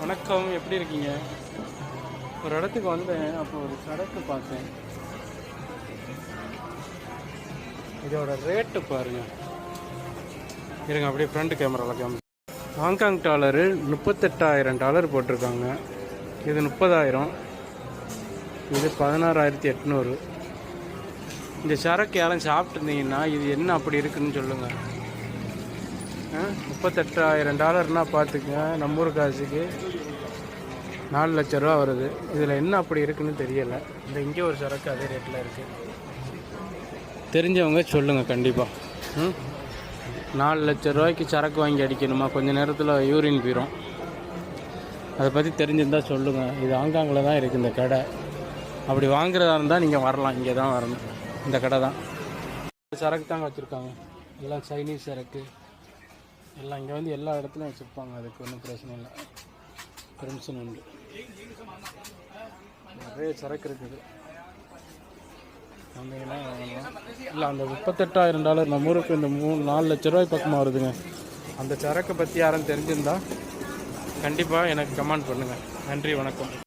வணக்கம் எப்படி இருக்கீங்க? ஒரு இடத்துக்கு வந்தேன் அப்போ ஒரு சரக்கு பார்த்தேன். இதோட ரேட்டு பாருங்க. இருங்க அப்படியே ஃப்ரண்ட் கேமராவில் கேமரா ஹாங்காங் டாலரு முப்பத்தெட்டாயிரம் டாலர் போட்டிருக்காங்க. இது முப்பதாயிரம். இது பதினாறாயிரத்தி எட்நூறு. இந்த சரக்கு யாரும் சாப்பிட்ருந்தீங்கன்னா இது என்ன அப்படி இருக்குன்னு சொல்லுங்கள் முப்பத்தெட்டாயிரம் டாலர்னா பார்த்துக்குங்க நம்ம ஊர் காசுக்கு நாலு லட்ச ரூபா வருது. இதில் என்ன அப்படி இருக்குன்னு தெரியலை. இந்த இங்கே ஒரு சரக்கு அதே ரேட்டில் இருக்குது தெரிஞ்சவங்க சொல்லுங்கள் கண்டிப்பாக ம்? நாலு லட்ச ரூபாய்க்கு சரக்கு வாங்கி அடிக்கணுமா? கொஞ்ச நேரத்தில் யூரின் போயிடும் அதை பற்றி தெரிஞ்சிருந்தா சொல்லுங்கள் இது ஹாங்காங்கில் தான் இருக்குது இந்த கடை. அப்படி வாங்குறதா இருந்தால் நீங்கள் வரலாம். இங்கே தான் வரணும். இந்த கடை தான். சரக்கு தாங்க வச்சுருக்காங்க. எல்லாம் சைனீஸ் சரக்கு. எல்லாம் இங்கே வந்து எல்லா இடத்துலையும் வச்சுருப்பாங்க. அதுக்கு ஒன்றும் பிரச்சனை இல்லை. பெர்மிஷன் உண்டு. நிறைய சரக்கு இருக்குது. வந்தீங்கன்னா இல்லை அந்த முப்பத்தெட்டாயிரம் டாலர் நம்ம ஊருக்கு இந்த மூணு நாலு லட்ச ரூபாய் பக்கமாக வருதுங்க. அந்த சரக்கை பற்றி யாரும் தெரிஞ்சிருந்தா கண்டிப்பாக எனக்கு கமெண்ட் பண்ணுங்கள் நன்றி வணக்கம்.